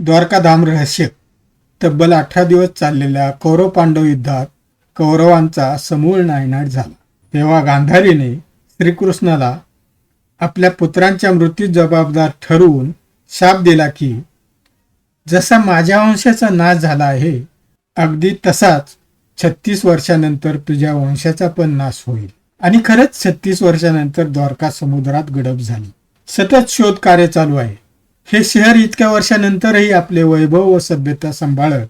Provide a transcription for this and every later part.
द्वारकाधाम रहस्य. तब्बल अठरा दिवस चाललेल्या कौरव पांडव युद्धात कौरवांचा समूळ नायनाट झाला. तेव्हा गांधारीने श्रीकृष्णाला आपल्या पुत्रांच्या मृत्यू जबाबदार ठरवून शाप दिला की जसा माझ्या वंशाचा नाश झाला आहे अगदी तसाच छत्तीस वर्षानंतर तुझ्या वंशाचा पण नाश होईल. आणि खरंच छत्तीस वर्षानंतर द्वारका समुद्रात गडप झाली. सतत शोध कार्य चालू आहे. हे शहर इतक्या वर्षानंतरही आपले वैभव व सभ्यता सांभाळत.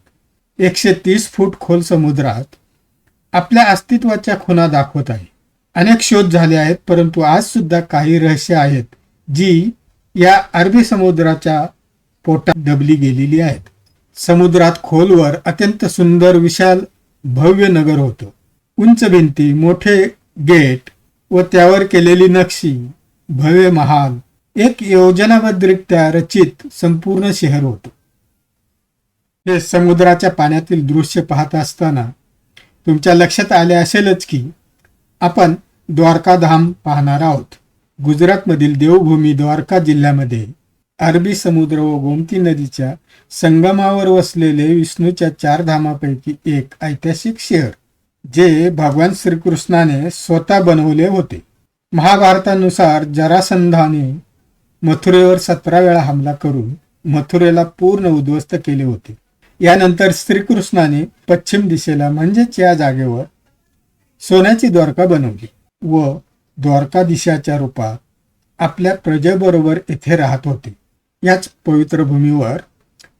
एकशे तीस फूट खोल समुद्रात आपल्या अस्तित्वाच्या खुणा दाखवत आहे. अनेक शोध झाले आहेत परंतु आज सुद्धा काही रहस्य आहेत जी या अरबी समुद्राच्या पोटात दबली गेलेली आहेत. समुद्रात खोलवर अत्यंत सुंदर विशाल भव्य नगर होतं. उंच भिंती मोठे गेट व त्यावर केलेली नक्षी भव्य महाल एक योजनाबद्धरित्या रचित संपूर्ण शहर होतं. हे समुद्राच्या पाण्यातील दृश्य पाहत असताना तुमच्या लक्षात आले असेलच की आपण द्वारकाधाम पाहणार आहोत. गुजरातमधील देवभूमी द्वारका जिल्ह्यामध्ये अरबी समुद्र व गोमती नदीच्या संगमावर वसलेले विष्णूच्या चार धामापैकी एक ऐतिहासिक शहर जे भगवान श्रीकृष्णाने स्वतः बनवले होते. महाभारतानुसार जरासंधाने मथुरेवर सतरा वेळा हमला करून मथुरेला पूर्ण उद्ध्वस्त केले होते. यानंतर श्रीकृष्णाने पश्चिम दिशेला म्हणजेच या जागेवर सोन्याची द्वारका बनवली व द्वारकाधीशाच्या रूपात आपल्या प्रजेबरोबर येथे राहत होते. याच पवित्र भूमीवर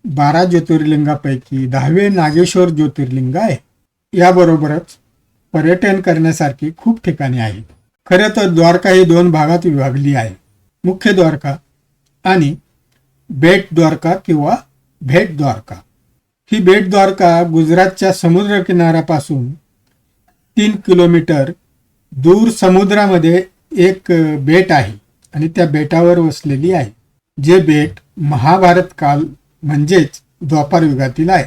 बारा ज्योतिर्लिंगापैकी दहावे नागेश्वर ज्योतिर्लिंग आहे. याबरोबरच पर्यटन करण्यासारखी खूप ठिकाणे आहेत. खरं तर द्वारका ही दोन भागात विभागली आहे. मुख्य द्वारका आणि बेट द्वारका किंवा भेट द्वारका ही बेट द्वारका गुजरातच्या समुद्र किनाऱ्यापासून तीन किलोमीटर दूर समुद्रामध्ये एक बेट आहे आणि त्या बेटावर वसलेली आहे. जे बेट महाभारत काल म्हणजेच द्वापार युगातील आहे.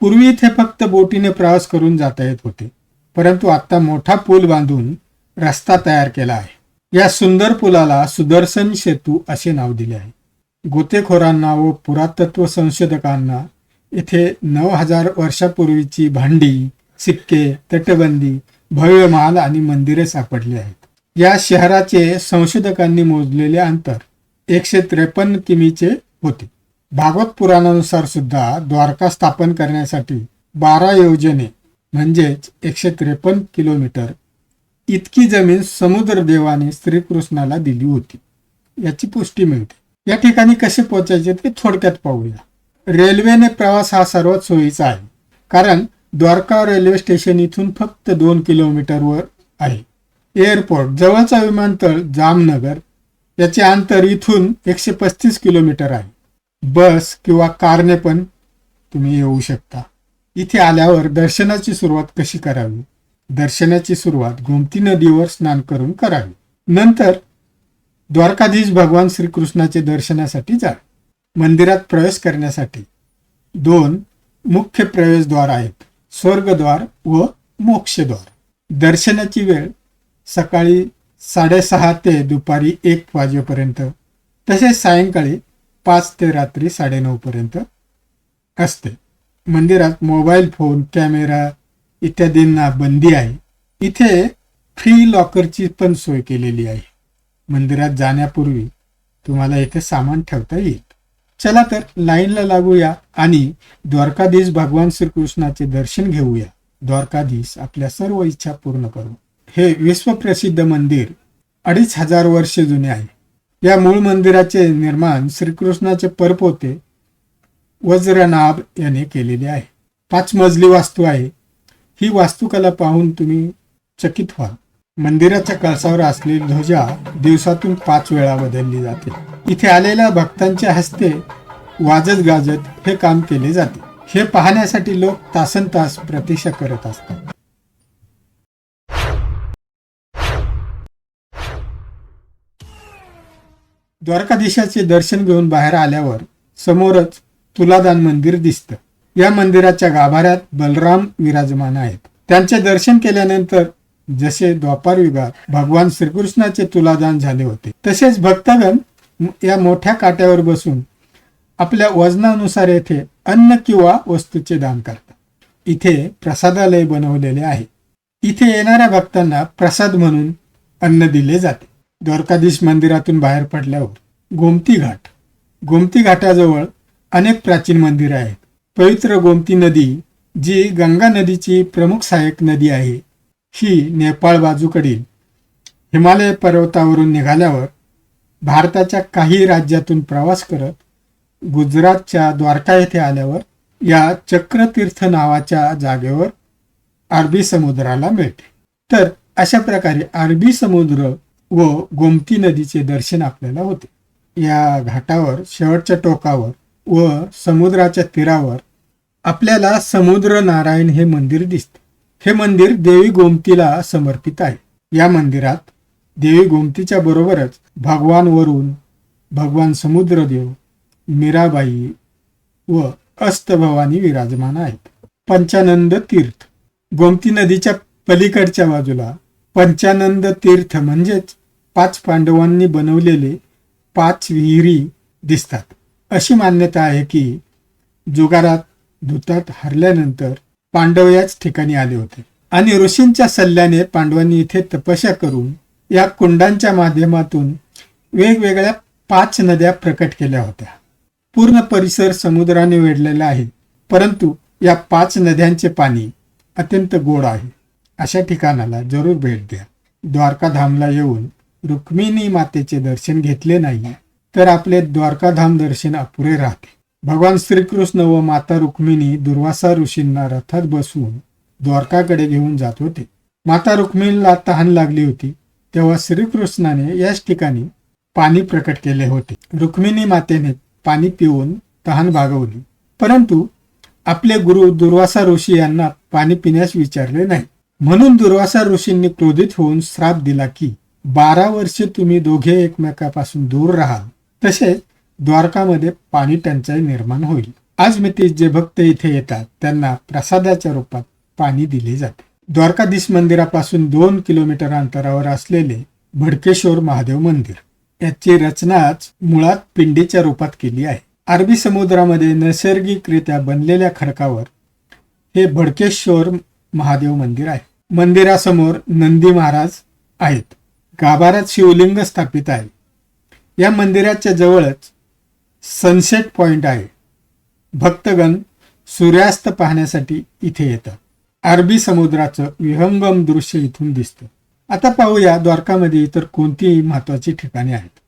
पूर्वी इथे फक्त बोटीने प्रवास करून जाता येत होते परंतु आता मोठा पूल बांधून रस्ता तयार केला आहे. या सुंदर पुलाला सुदर्शन सेतू असे नाव दिले आहे. गोतेखोरांना व पुरातत्व संशोधकांना येथे नऊ हजार वर्षापूर्वीची भांडी सिक्के तटबंदी भव्य महाल आणि मंदिरे सापडली आहेत. या शहराचे संशोधकांनी मोजलेले अंतर एकशे त्रेपन्न किमीचे होते. भागवत पुराणानुसार सुद्धा द्वारका स्थापन करण्यासाठी बारा योजने म्हणजेच एकशे त्रेपन्न किलोमीटर इतकी जमीन समुद्र देवाने श्रीकृष्णाला दिली होती. याची पुष्टी मिळते. या ठिकाणी कसे पोहोचायचे ते थोडक्यात पाहूया. रेल्वेने प्रवास हा सर्वात सोयीचा आहे. कारण द्वारका रेल्वे स्टेशन इथून फक्त दोन किलोमीटरवर आहे. एअरपोर्ट जवळचा विमानतळ जामनगर याचे अंतर इथून एकशे पस्तीस किलोमीटर आहे. बस किंवा कारने पण तुम्ही येऊ शकता. इथे आल्यावर दर्शनाची सुरुवात कशी करावी? दर्शनाची सुरुवात गोमती नदीवर स्नान करून करावी. नंतर द्वारकाधीश भगवान श्रीकृष्णाचे दर्शनासाठी जा. मंदिरात प्रवेश करण्यासाठी दोन मुख्य प्रवेशद्वार आहेत स्वर्गद्वार व मोक्षद्वार. दर्शनाची वेळ सकाळी साडेसहा ते दुपारी एक वाजेपर्यंत तसेच सायंकाळी पाच ते रात्री साडेनऊ पर्यंत असते. मंदिरात मोबाईल फोन कॅमेरा इत्यादींना बंदी आहे. इथे फ्री लॉकरची पण सोय केलेली आहे. मंदिरात जाण्यापूर्वी तुम्हाला इथे सामान ठेवता येईल. चला तर लाईनला लागूया आणि द्वारकाधीश भगवान श्रीकृष्णाचे दर्शन घेऊया. द्वारकाधीश आपल्या सर्व इच्छा पूर्ण करू हे विश्वप्रसिद्ध मंदिर अडीच हजार वर्षे जुने आहे. या मूळ मंदिराचे निर्माण श्रीकृष्णाचे परपोते वज्रनाभ याने केलेले आहे. पाच मजली वास्तू आहे. ही वास्तुकला पाहून तुम्ही चकित व्हा. मंदिराच्या कळसावर असलेली ध्वजा दिवसातून पाच वेळा बदलली जाते. इथे आलेल्या भक्तांच्या हस्ते वाजत गाजत हे काम केले जाते. हे पाहण्यासाठी लोक तासन तास प्रतीक्षा करत असतात. द्वारकाधीशाचे दर्शन घेऊन बाहेर आल्यावर समोरच तुलादान मंदिर दिसतं. या मंदिराच्या गाभाऱ्यात बलराम विराजमान आहेत. त्यांचे दर्शन केल्यानंतर जसे द्वापार युगात भगवान श्रीकृष्णाचे तुलादान झाले होते तसेच भक्तगण या मोठ्या काट्यावर बसून आपल्या वजनानुसार येथे अन्न किंवा वस्तूचे दान करतात. इथे प्रसादालय बनवलेले आहे. इथे येणाऱ्या भक्तांना प्रसाद म्हणून अन्न दिले जाते. द्वारकाधीश मंदिरातून बाहेर पडल्यावर गोमती घाट गोमती घाटाजवळ अनेक प्राचीन मंदिरे आहेत. पवित्र गोमती नदी जी गंगा नदीची प्रमुख सहाय्यक नदी आहे ही नेपाळ बाजूकडील हिमालय पर्वतावरून निघाल्यावर भारताच्या काही राज्यातून प्रवास करत गुजरातच्या द्वारका येथे आल्यावर या चक्रतीर्थ नावाच्या जागेवर अरबी समुद्राला मिळते. तर अशा प्रकारे अरबी समुद्र व गोमती नदीचे दर्शन आपल्याला होते. या घाटावर शेवटच्या टोकावर व समुद्राच्या तीरावर आपल्याला समुद्र नारायण हे मंदिर दिसते. हे मंदिर देवी गोमतीला समर्पित आहे. या मंदिरात देवी गोमतीच्या बरोबरच भगवान वरुण भगवान समुद्रदेव मीराबाई व अस्तभवानी विराजमान आहेत. पंचानंद तीर्थ. गोमती नदीच्या पलीकडच्या बाजूला पंचानंद तीर्थ म्हणजेच पाच पांडवांनी बनवलेले पाच विहिरी दिसतात. अशी मान्यता आहे की जुगारात धुतात हरल्यानंतर पांडव याच ठिकाणी आले होते. आणि ऋषींच्या सल्ल्याने पांडवांनी इथे तपस्या करून या कुंडांच्या माध्यमातून वेगवेगळ्या पाच नद्या प्रकट केल्या होत्या. पूर्ण परिसर समुद्राने वेढलेला आहे परंतु या पाच नद्यांचे पाणी अत्यंत गोड आहे. अशा ठिकाणाला जरूर भेट द्या. द्वारकाधामला येऊन रुक्मिणी मातेचे दर्शन घेतले नाही तर आपले द्वारकाधाम दर्शन अपुरे राहते. भगवान श्रीकृष्ण व माता रुक्मिणी दुर्वासा ऋषींना रथात बसवून द्वारकाकडे घेऊन जात होते. माता रुक्मिणीला तहान लागली होती. तेव्हा श्रीकृष्णाने याच ठिकाणी पाणी प्रकट केले होते. रुक्मिणी मातेने पाणी पिऊन तहान भागवली. परंतु आपले गुरु दुर्वासा ऋषी यांना पाणी पिण्यास विचारले नाही. म्हणून दुर्वासा ऋषींनी क्रोधित होऊन श्राप दिला की बारा वर्षे तुम्ही दोघे एकमेकापासून दूर राहाल. तसेच द्वारकामध्ये पाणी टंचाई निर्माण होईल. आज मितीस जे भक्त इथे येतात त्यांना प्रसादाच्या रूपात पाणी दिले जाते. द्वारकाधीश मंदिरापासून दोन किलोमीटर अंतरावर असलेले भडकेश्वर महादेव मंदिर याची रचनाच मुळात पिंडीच्या रूपात केली आहे. अरबी समुद्रामध्ये नैसर्गिकरित्या बनलेल्या खडकावर हे भडकेश्वर महादेव मंदिर आहे. मंदिरासमोर नंदी महाराज आहेत. गाभाऱ्यात शिवलिंग स्थापित आहे. या मंदिराच्या जवळच सनसेट पॉइंट आहे. भक्तगण सूर्यास्त पाहण्यासाठी इथे येतात. अरबी समुद्राचं विहंगम दृश्य इथून दिसतं. आता पाहूया द्वारकामध्ये इतर कोणतीही महत्वाची ठिकाणे आहेत.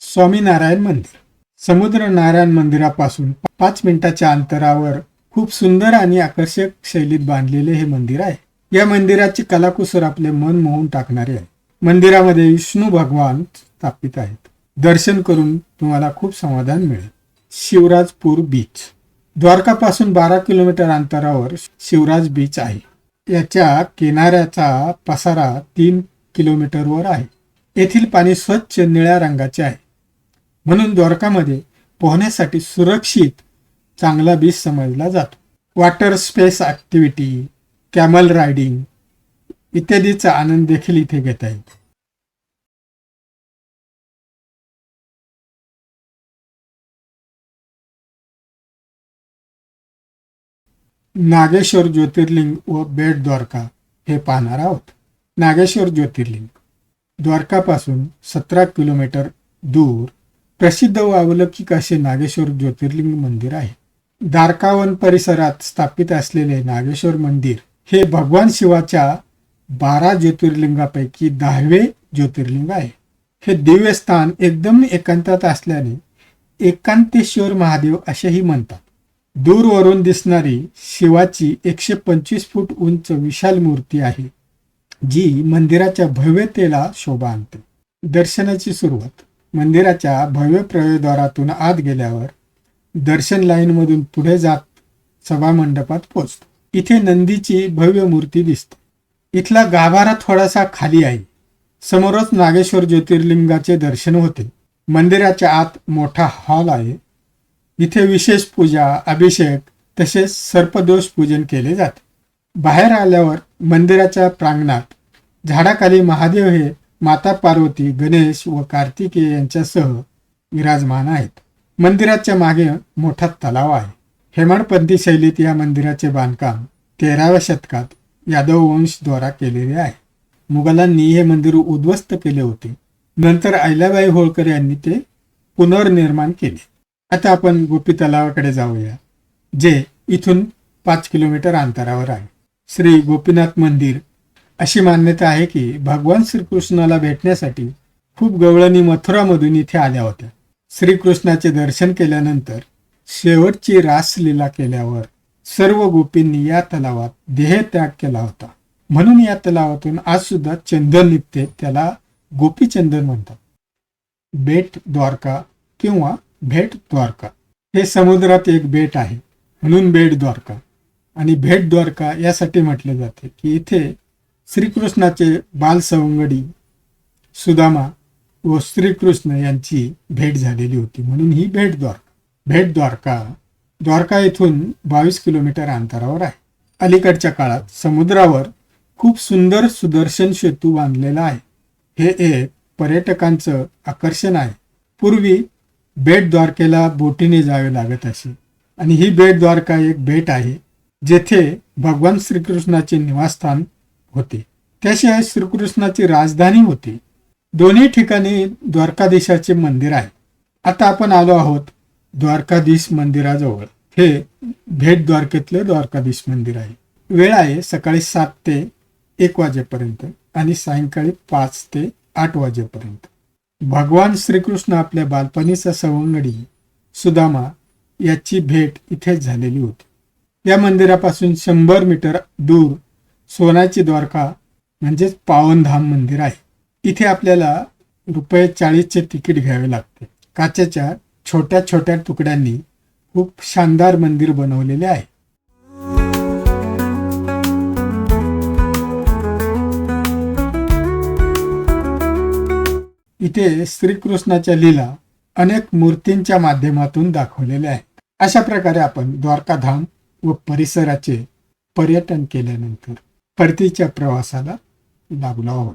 स्वामीनारायण मंदिर. समुद्र नारायण मंदिरापासून पाच मिनिटाच्या अंतरावर खूप सुंदर आणि आकर्षक शैलीत बांधलेले हे मंदिर आहे. या मंदिराची कलाकुसर आपले मन मोहून टाकणारे आहे. मंदिरामध्ये विष्णू भगवान स्थापित आहेत. दर्शन करून तुम्हाला खूप समाधान मिळेल. शिवराजपूर बीच. द्वारकापासून बारा किलोमीटर अंतरावर शिवराज बीच आहे. याच्या किनाऱ्याचा पसारा तीन किलोमीटरवर आहे. येथील पाणी स्वच्छ निळ्या रंगाचे आहे. म्हणून द्वारकामध्ये पोहण्यासाठी सुरक्षित चांगला बीच समजला जातो. Water space activity camel riding इत्यादीचा आनंद देखील इथे घेता येतो नागेश्वर ज्योतिर्लिंग व बेट द्वारका हे पाहणार आहोत. नागेश्वर ज्योतिर्लिंग द्वारकापासून सतरा किलोमीटर दूर प्रसिद्ध व अवलौकिक असे नागेश्वर ज्योतिर्लिंग मंदिर आहे. द्वारकावन परिसरात स्थापित असलेले नागेश्वर मंदिर हे भगवान शिवाच्या बारा ज्योतिर्लिंगापैकी दहावे ज्योतिर्लिंग आहे. हे दिव्य स्थान एकदम एकांतात असल्याने एकांतेश्वर महादेव असेही म्हणतात. दूरवरून दिसणारी शिवाची एकशे पंचवीस फूट उंच विशाल मूर्ती आहे जी मंदिराच्या भव्यतेला शोभा आणते. दर्शनाची सुरुवात मंदिराच्या भव्य प्रवेशद्वारातून आत गेल्यावर दर्शन लाईनमधून पुढे जात सभा मंडपात पोचतो इथे नंदीची भव्य मूर्ती दिसते. इथला गाभारा थोडासा खाली आहे. समोरच नागेश्वर ज्योतिर्लिंगाचे दर्शन होते. मंदिराच्या आत मोठा हॉल आहे. इथे विशेष पूजा अभिषेक तसेच सर्पदोष पूजन केले जाते. बाहेर आल्यावर मंदिराच्या प्रांगणात झाडाखाली महादेव हे माता पार्वती गणेश व कार्तिकेय यांच्यासह विराजमान आहेत. मंदिराच्या मागे मोठा तलाव आहे. हेमाडपंथी शैलीत या मंदिराचे बांधकाम तेराव्या शतकात यादव वंशद्वारा केलेले आहे. मुघलांनी हे मंदिर उद्ध्वस्त केले होते. नंतर अहिल्याबाई होळकर यांनी ते पुनर्निर्माण केले. आता आपण गोपी तलावाकडे जाऊया जे इथून पाच किलोमीटर अंतरावर आहे. श्री गोपीनाथ मंदिर. अशी मान्यता आहे की भगवान श्रीकृष्णाला भेटण्यासाठी खूप गवळणी मथुरामधून इथे आल्या होत्या. श्रीकृष्णाचे दर्शन केल्यानंतर शेवटची रासलीला केल्यावर सर्व गोपींनी या तलावात देहत्याग केला होता. म्हणून या तलावातून आज सुद्धा चंदन निघते त्याला गोपीचंदन म्हणतात. बेट द्वारका किंवा भेट द्वारका. हे समुद्रात एक बेट आहे म्हणून बेट द्वारका. आणि भेट द्वारका यासाठी म्हटले जाते की इथे श्रीकृष्णाचे बाल सवंगडी सुदामा व श्रीकृष्ण यांची भेट झालेली होती म्हणून ही भेट द्वारका. भेट द्वारका द्वारका येथून बावीस किलोमीटर अंतरावर आहे. अलीकडच्या काळात समुद्रावर खूप सुंदर सुदर्शन सेतू बांधलेला आहे. हे एक पर्यटकांचं आकर्षण आहे. पूर्वी बेट द्वारकेला बोटीने जावे लागत असे. आणि ही बेट द्वारका एक बेट आहे जेथे भगवान श्रीकृष्णाचे निवासस्थान होते. त्याशिवाय श्रीकृष्णाची राजधानी होती. दोन्ही ठिकाणी द्वारकाधीशाचे मंदिर आहे. आता आपण आलो आहोत द्वारकाधीश मंदिराजवळ. हे भेट द्वारकेतलं द्वारकाधीश मंदिर आहे. वेळ आहे सकाळी सात ते एक वाजेपर्यंत आणि सायंकाळी पाच ते आठ वाजेपर्यंत. भगवान श्रीकृष्ण आपल्या बालपणीचा सवंगडी सुदामा याची भेट इथेच झालेली होती. या मंदिरापासून शंभर मीटर दूर सोन्याची द्वारका म्हणजेच पावनधाम मंदिर आहे. इथे आपल्याला रुपये चाळीसचे तिकीट घ्यावे लागते. काचेच्या छोट्या छोट्या तुकड्यांनी खूप शानदार मंदिर बनवलेले आहे. इथे श्रीकृष्णाच्या लीला अनेक मूर्तींच्या माध्यमातून दाखवलेल्या आहेत. अशा प्रकारे आपण द्वारकाधाम व परिसराचे पर्यटन केल्यानंतर परतीच्या प्रवासाला लागलो आहोत.